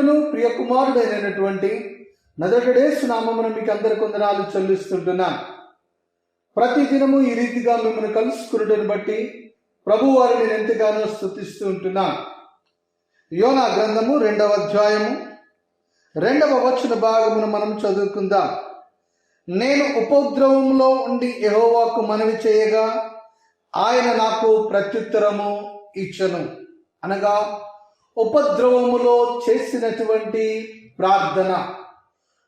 రక్షకుడును ప్రియ కుమారుడైనటువంటి నదటడేసు నామమును మీకు అందరి కొందనాలు చెల్లిస్తుంటున్నాను ప్రతి దినము ఈ రీతిగా మిమ్మల్ని కలుసుకున్నటను బట్టి ప్రభు వారిని నేను ఎంతగానో స్థుతిస్తూ ఉంటున్నాను యోనా గ్రంథము రెండవ అధ్యాయము రెండవ వచన భాగమును మనం చదువుకుందాం. నేను ఉపద్రవములో ఉండి యహోవాకు మనవి చేయగా ఆయన నాకు ప్రత్యుత్తరము ఇచ్చను. అనగా ఉపద్రవములో చేసినటువంటి ప్రార్థన.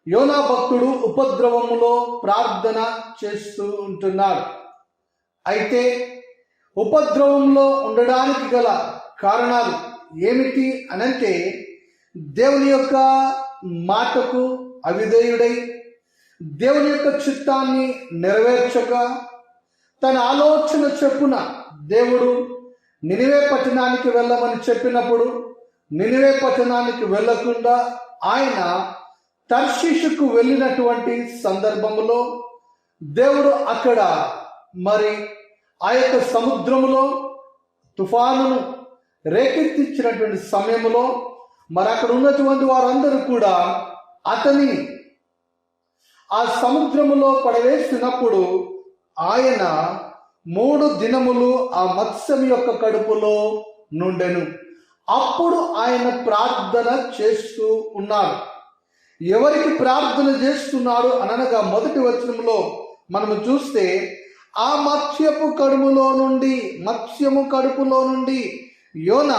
యోనా భక్తుడు ఉపద్రవములో ప్రార్థన చేస్తూ ఉంటున్నాడు. అయితే ఉపద్రవంలో ఉండడానికి గల కారణాలు ఏమిటి అనంటే దేవుని యొక్క మాటకు అవిధేయుడై దేవుని యొక్క చిత్తాన్ని నెరవేర్చక తన ఆలోచన చెప్పున దేవుడు నినివే పట్టణానికి వెళ్ళమని చెప్పినప్పుడు నినివే పట్టణానికి వెళ్ళకుండా ఆయన తర్షిషుకు వెళ్ళినటువంటి సందర్భంలో దేవుడు అక్కడ మరి ఆ యొక్క సముద్రములో తుఫానును రేకెత్తించినటువంటి సమయంలో మరి అక్కడ ఉన్నటువంటి వారందరూ కూడా అతని ఆ సముద్రములో పడవేసినప్పుడు ఆయన మూడు దినములు ఆ మత్స్యం యొక్క కడుపులో నుండెను. అప్పుడు ఆయన ప్రార్థన చేస్తూ ఉన్నాడు ఎవరికి ప్రార్థన చేస్తున్నాడు అనగా మొదటి వచనంలో మనము చూస్తే ఆ మత్స్యపు కడుపులో నుండి మత్స్యము కడుపులో నుండి యోన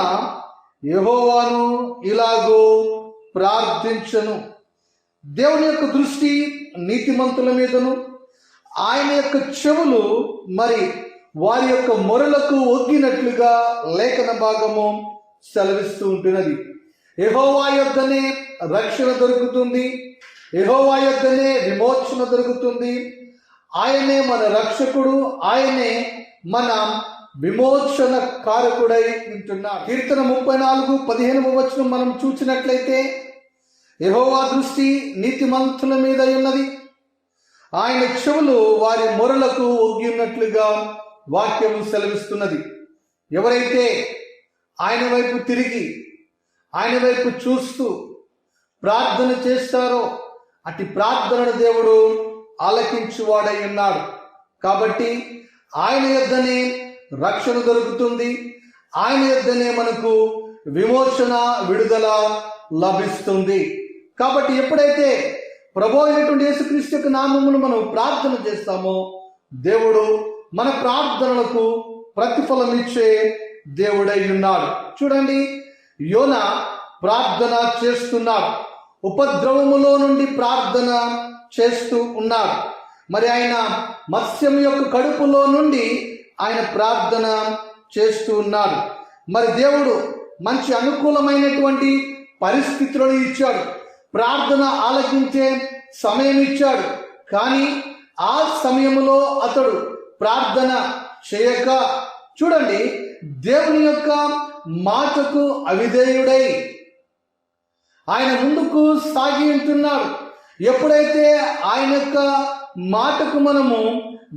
యహోవాను ఇలాగో ప్రార్థించను. దేవుని యొక్క దృష్టి నీతిమంతుల మీదను ఆయన యొక్క చెవులు మరి వారి యొక్క మొరలకు ఒగ్గినట్లుగా లేఖన భాగము సెలవిస్తూ ఉంటున్నది. ఎహోవా యొద్దనే రక్షణ దొరుకుతుంది. ఎహోవా యొద్దనే విమోచన దొరుకుతుంది. ఆయనే మన రక్షకుడు ఆయనే మన విమోచన కారకుడై ఉంటున్నాడు. కీర్తన ముప్పై నాలుగు పదిహేను వచనం మనం చూసినట్లయితే ఎహోవా దృష్టి నీతిమంతుల మీద ఉన్నది. ఆయన చెవులు వారి మొరలకు ఒగ్గి ఉన్నట్లుగా వాక్యం సెలవిస్తున్నది. ఎవరైతే ఆయన వైపు తిరిగి ఆయన వైపు చూస్తూ ప్రార్థన చేస్తారో అటు ప్రార్థనను దేవుడు ఆలకించువాడై ఉన్నాడు. కాబట్టి ఆయన యొద్దనే రక్షణ దొరుకుతుంది. ఆయన యొద్దనే మనకు విమోచన విడుదల లభిస్తుంది. కాబట్టి ఎప్పుడైతే ప్రభు అయినటువంటి యేసుక్రీస్తు యొక్క నామమును మనం ప్రార్థన చేస్తామో దేవుడు మన ప్రార్థనలకు ప్రతిఫలం ఇచ్చే దేవుడై ఉన్నాడు చూడండి యోన ప్రార్థన చేస్తున్నాడు. ఉపద్రవములో నుండి ప్రార్థన చేస్తూ ఉన్నాడు. మరి ఆయన మత్స్యం యొక్క కడుపులో నుండి ఆయన ప్రార్థన చేస్తూ ఉన్నాడు. మరి దేవుడు మంచి అనుకూలమైనటువంటి పరిస్థితులను ఇచ్చాడు. ప్రార్థన ఆలకించే సమయం ఇచ్చాడు. కానీ ఆ సమయంలో అతడు ప్రార్థన చేయక చూడండి దేవుని యొక్క మాటకు అవిధేయుడై ఆయన ముందుకు సాగి ఉంటున్నాడు. ఎప్పుడైతే ఆయన యొక్క మాటకు మనము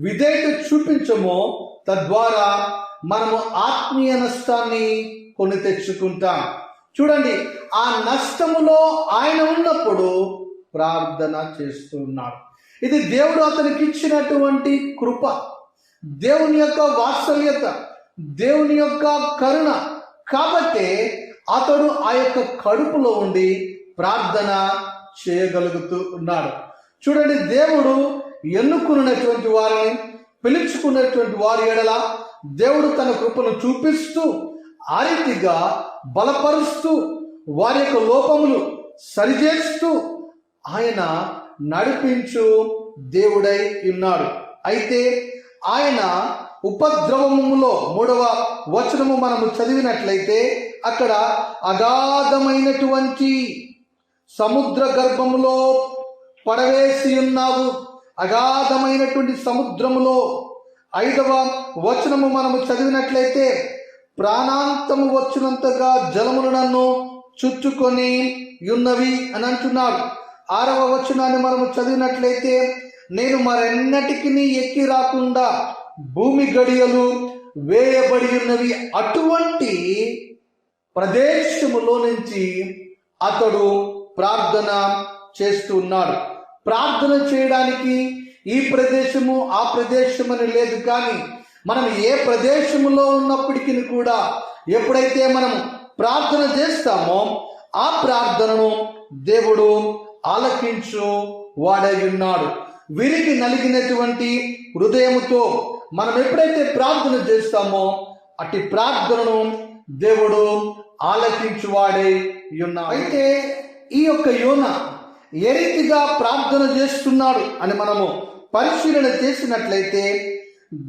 విధేయత చూపించమో తద్వారా మనము ఆత్మీయ నష్టాన్ని కొని తెచ్చుకుంటాం. చూడండి ఆ నష్టములో ఆయన ఉన్నప్పుడు ప్రార్థన చేస్తున్నాడు. ఇది దేవుడు అతనికి ఇచ్చినటువంటి కృప. దేవుని యొక్క వాత్సల్యత. దేవుని యొక్క కరుణ. కాబట్టి అతడు ఆ యొక్క కడుపులో ఉండి ప్రార్థన చేయగలుగుతూ ఉన్నాడు చూడండి దేవుడు ఎన్నుకున్నటువంటి వారిని పిలుచుకున్నటువంటి వారి ఎడల దేవుడు తన కృపను చూపిస్తూ ఆ రీతిగా బలపరుస్తూ వారి యొక్క లోపములు సరిచేస్తూ ఆయన నడిపించు దేవుడై ఉన్నాడు. అయితే ఆయన ఉపద్రవములో మూడవ వచనము మనము చదివినట్లయితే అక్కడ అగాధమైనటువంటి సముద్ర గర్భములో పడవేసి ఉన్నావు. అగాధమైనటువంటి సముద్రములో ఐదవ వచనము మనము చదివినట్లయితే ప్రాణాంతము వచ్చినంతగా జలములు నన్ను చుట్టుకొని ఉన్నవి అని అంటున్నాడు. ఆరవ వచనాన్ని మనము చదివినట్లయితే నేను మరెన్నటికి ఎక్కి రాకుండా భూమి గడియలు వేయబడి ఉన్నవి అటువంటి ప్రదేశములో నుంచి అతడు ప్రార్థన చేస్తూ ఉన్నాడు. ప్రార్థన చేయడానికి ఈ ప్రదేశము ఆ ప్రదేశం అని లేదు కానీ మనం ఏ ప్రదేశములో ఉన్నప్పటికీ కూడా ఎప్పుడైతే మనం ప్రార్థన చేస్తామో ఆ ప్రార్థనను దేవుడు ఆలకించు వాడై ఉన్నాడు. వీరికి నలిగినటువంటి హృదయముతో మనం ఎప్పుడైతే ప్రార్థన చేస్తామో అట్టి ప్రార్థనను దేవుడు ఆలకించువాడే ఉన్నాడు. అయితే ఈ యొక్క యోన ఏ రీతిగా ప్రార్థన చేస్తున్నాడు అని మనము పరిశీలన చేసినట్లయితే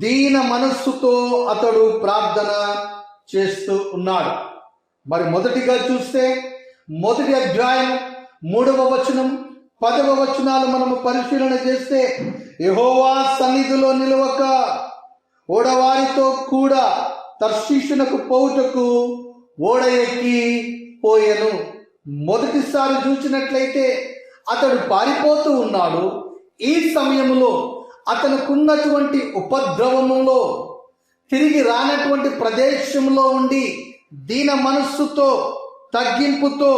దీన మనస్సుతో అతడు ప్రార్థన చేస్తూ ఉన్నాడు. మరి మొదటిగా చూస్తే మొదటి అధ్యాయం మూడవ వచనం పదవ వచనాలు మనము పరిశీలన చేస్తే యహోవా సన్నిధిలో నిలవక ఓడవారితో కూడా తర్శీషునకు పోవుటకు ఓడ ఎక్కి పోయెను. మొదటిసారి చూసినట్లయితే అతడు పారిపోతూ ఉన్నాడు. ఈ సమయంలో అతనుకున్నటువంటి ఉపద్రవములో తిరిగి రానటువంటి ప్రదేశంలో ఉండి దీన మనస్సుతో తగ్గింపుతో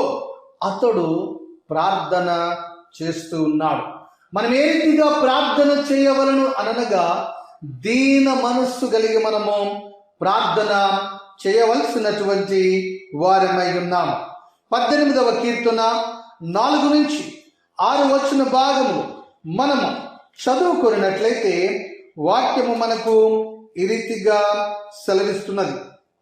అతడు ప్రార్థన చేస్తూ ఉన్నాడు. మనం ఏ రీతిగా ప్రార్థన చేయవలను అనగా దీన మనస్సు కలిగి మనము ప్రార్థన చేయవలసినటువంటి వారమై ఉన్నాం పద్దెనిమిదవ కీర్తన నాలుగు నుంచి ఆరు వచ్చిన భాగము మనము చదువుకున్నట్లయితే వాక్యము మనకు ఈ రీతిగా సెలవిస్తున్నది.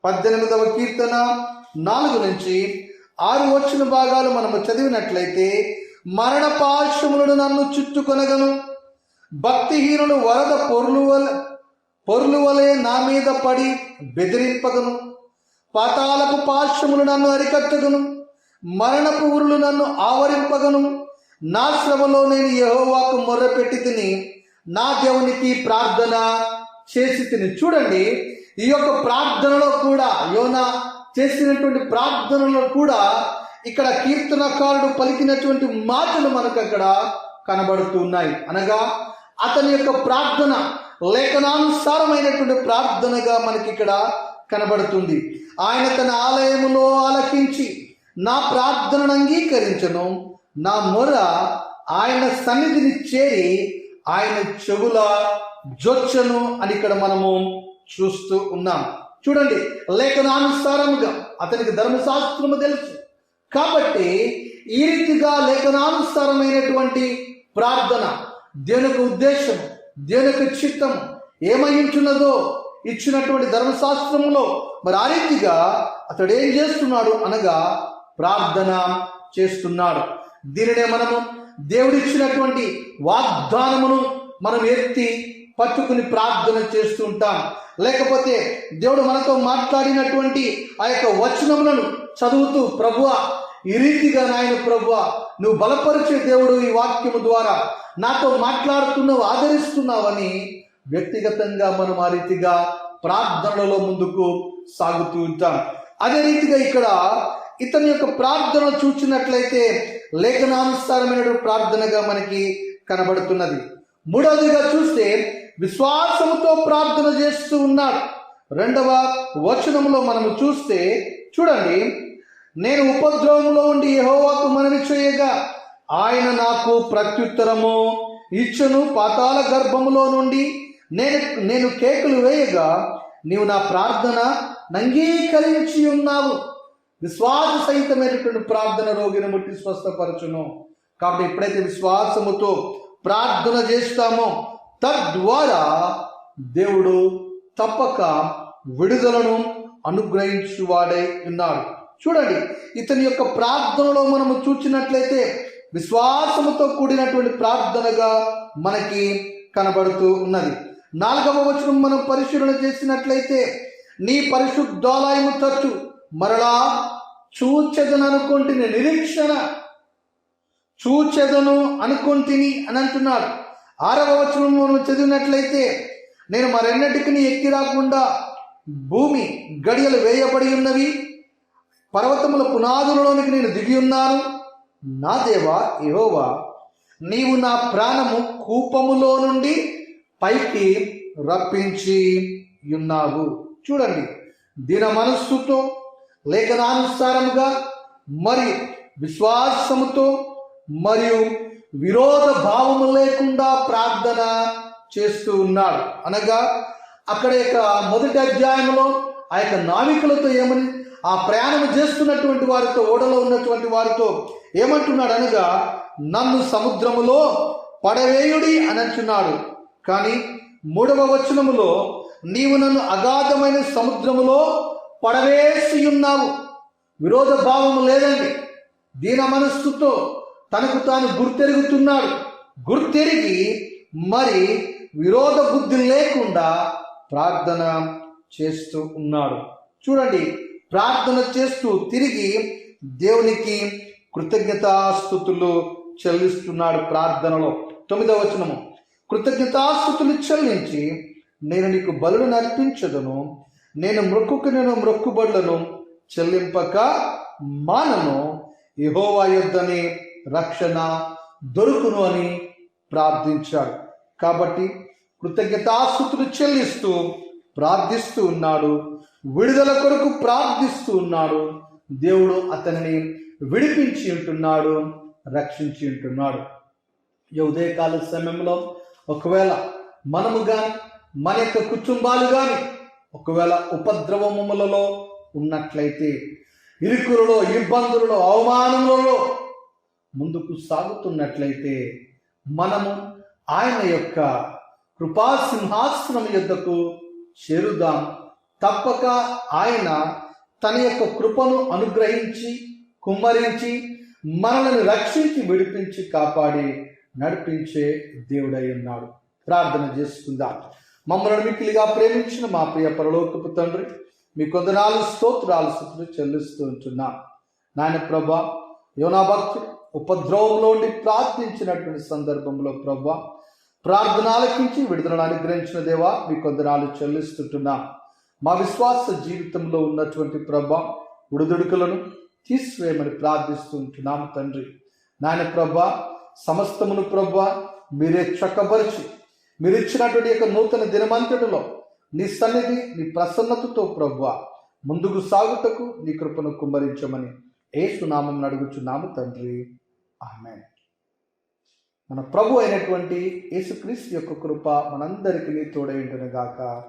పద్దెనిమిదవ కీర్తన నాలుగు నుంచి ఆరు వచ్చిన భాగాలు మనము చదివినట్లయితే మరణ పార్శ్వములను నన్ను చుట్టుకొనగను. భక్తిహీనులు వరద పొర్లువల పొర్లువలే నా మీద పడి బెదిరింపగను పాతాలపు పార్శ్వములు నన్ను అరికట్టగను మరణపు ఉరులు నన్ను ఆవరింపగను నా శ్రమలో నేను యహోవాకు మొర్రపెట్టి తిని నా దేవునికి ప్రార్థన చేసి తిని. చూడండి ఈ యొక్క ప్రార్థనలో కూడా యోన చేసినటువంటి ప్రార్థనలో కూడా ఇక్కడ కీర్తనకారుడు పలికినటువంటి మాటలు మనకు అక్కడ కనబడుతున్నాయి అనగా అతని యొక్క ప్రార్థన లేఖనానుసారమైనటువంటి ప్రార్థనగా మనకి ఇక్కడ కనబడుతుంది. ఆయన తన ఆలయములో ఆలకించి నా ప్రార్థనను అంగీకరించను. నా మొర ఆయన సన్నిధిని చేరి ఆయన చెవుల జొచ్చను అని ఇక్కడ మనము చూస్తూ ఉన్నాం. చూడండి లేఖనానుసారముగా అతనికి ధర్మశాస్త్రము తెలుసు. కాబట్టి ఈ రీతిగా లేఖనానుసారమైనటువంటి ప్రార్థన దేవునికి ఉద్దేశం దేవునికి చిత్తం ఏమయ్యుంటున్నదో ఇచ్చినటువంటి ధర్మశాస్త్రములో మరి ఆ రీతిగా అతడు ఏం చేస్తున్నాడు అనగా ప్రార్థన చేస్తున్నాడు. దీనినే మనము దేవుడిచ్చినటువంటి వాగ్దానమును మనం ఎత్తి పట్టుకుని ప్రార్థన చేస్తూ ఉంటాం. లేకపోతే దేవుడు మనతో మాట్లాడినటువంటి ఆ యొక్క వచనములను చదువుతూ ప్రభువ ఈ రీతిగా నాయన ప్రభువ నువ్వు బలపరిచే దేవుడు ఈ వాక్యము ద్వారా నాతో మాట్లాడుతున్నావు ఆదరిస్తున్నావని వ్యక్తిగతంగా మనం ఆ రీతిగా ప్రార్థనలలో ముందుకు సాగుతూ ఉంటాం. అదే రీతిగా ఇక్కడ ఇతని యొక్క ప్రార్థన చూచినట్లయితే లేఖనానుసారమైన ప్రార్థనగా మనకి కనబడుతున్నది. మూడవదిగా చూస్తే విశ్వాసముతో ప్రార్థన చేస్తూ ఉన్నాడు. రెండవ వచనంలో మనము చూస్తే చూడండి నేను ఉపద్రవంలో ఉండి యహోవాకు మనవి చేయగా ఆయన నాకు ప్రత్యుత్తరము ఇచ్చును పాతాల గర్భములో నుండి. నేను నేను కేకులు వేయగా నీవు నా ప్రార్థన నంగీకరించి ఉన్నావు. విశ్వాస సహితమైనటువంటి ప్రార్థన రోగిని ముట్టి స్వస్థపరచును. కాబట్టి ఎప్పుడైతే విశ్వాసముతో ప్రార్థన చేస్తామో తద్వారా దేవుడు తప్పక విడుదలను అనుగ్రహించువాడై ఉన్నాడు. చూడండి ఇతని యొక్క ప్రార్థనలో మనము చూచినట్లయితే విశ్వాసముతో కూడినటువంటి ప్రార్థనగా మనకి కనబడుతూ ఉన్నది. నాలుగవ వచనం మనం పరిశీలన చేసినట్లయితే నీ పరిశుద్ధాలయము తట్టు మరలా చూచెదను అనుకుంటుని నిరీక్షణ చూచెదను అనుకుంటుని అని అంటున్నాడు. ఆరవ వచనం మనం చదివినట్లయితే నేను మరెన్నటికి ఎక్కి రాకుండా భూమి గడియలు వేయబడి ఉన్నవి పర్వతముల పునాదులలోనికి నేను దిగి ఉన్నాను. నా దేవా యెహోవా నీవు నా ప్రాణము కూపములో నుండి పైకి రప్పించి ఉన్నావు. చూడండి దిన మనస్సుతో లేఖనానుసారముగా మరి విశ్వాసముతో మరియు విరోధ భావము లేకుండా ప్రార్థన చేస్తూ ఉన్నాడు. అనగా అక్కడ యొక్క మొదటి అధ్యాయంలో ఆ యొక్క నావికులతో ఏమని ఆ ప్రయాణం చేస్తున్నటువంటి వారితో ఓడలో ఉన్నటువంటి వారితో ఏమంటున్నాడు అనగా నన్ను సముద్రములో పడవేయుడి అని అంటున్నాడు. కానీ మూడవ వచనములో నీవు నన్ను అగాధమైన సముద్రములో పడవేసి ఉన్నావు విరోధ భావము లేదండి. దీన మనస్సుతో తనకు తాను గుర్తెరుగుతున్నాడు. గుర్తెరిగి మరి విరోధ బుద్ధి లేకుండా ప్రార్థన చేస్తూ ఉన్నాడు. చూడండి ప్రార్థన చేస్తూ తిరిగి దేవునికి కృతజ్ఞతాస్థుతులు చెల్లిస్తున్నాడు ప్రార్థనలో. తొమ్మిదవ వచనము. కృతజ్ఞతాస్థుతులు చెల్లించి నేను నీకు బలులను అర్పించదును నేను మొక్కుకు నేను మృక్కుబడులను చెల్లింపక మానను యహోవా యుద్ధని రక్షణ దొరుకును అని ప్రార్థించాడు. కాబట్టి కృతజ్ఞతాస్థుతులు చెల్లిస్తూ ప్రార్థిస్తూ ఉన్నాడు విడుదల కొరకు ప్రార్థిస్తూ ఉన్నాడు. దేవుడు అతనిని విడిపించి ఉంటున్నాడు రక్షించి ఉంటున్నాడు. ఈ ఉదయకాల సమయంలో ఒకవేళ మనము కానీ మన యొక్క కుటుంబాలు కానీ ఒకవేళ ఉపద్రవములలో ఉన్నట్లయితే ఇరుకులలో ఇబ్బందులలో అవమానములలో ముందుకు సాగుతున్నట్లయితే మనము ఆయన యొక్క కృపాసింహాసనం యొద్దకు చేరుదాం. తప్పక ఆయన తన యొక్క కృపను అనుగ్రహించి కుమ్మరించి మనల్ని రక్షించి విడిపించి కాపాడి నడిపించే దేవుడై ఉన్నాడు. ప్రార్థన చేసుకుందాం. మమ్మల్ని మిక్కిలిగా ప్రేమించిన మా ప్రియ పరలోకపు తండ్రి మీ కొందనాలు స్తోత్రాలు స్థుతులు చెల్లిస్తూ ఉంటున్నాం. నాయన ప్రభా యోనా భక్తుడు ఉపద్రవంలో ఉండి ప్రార్థించినటువంటి సందర్భంలో ప్రభా ప్రార్థనలకించి విడుదలను అనుగ్రహించిన దేవా మీ కొందనాలు చెల్లిస్తుంటున్నాం. మా విశ్వాస జీవితంలో ఉన్నటువంటి ప్రభా ఉడుదుడుకులను తీసివేయమని ప్రార్థిస్తుంటున్నాము తండ్రి. నాయన ప్రభా సమస్తమును ప్రభా మీరే చక్కపరిచి మీరిచ్చినటువంటి యొక్క నూతన దినమంతటిలో నీ సన్నిధి నీ ప్రసన్నతతో ప్రభా ముందుకు సాగుటకు నీ కృపను కుమ్మరించమని ఏసునామం అడుగుచున్నాము తండ్రి. ఆమె మన ప్రభు అయినటువంటి యేసుక్రీస్తు యొక్క కృప మనందరికీ తోడైండును గాక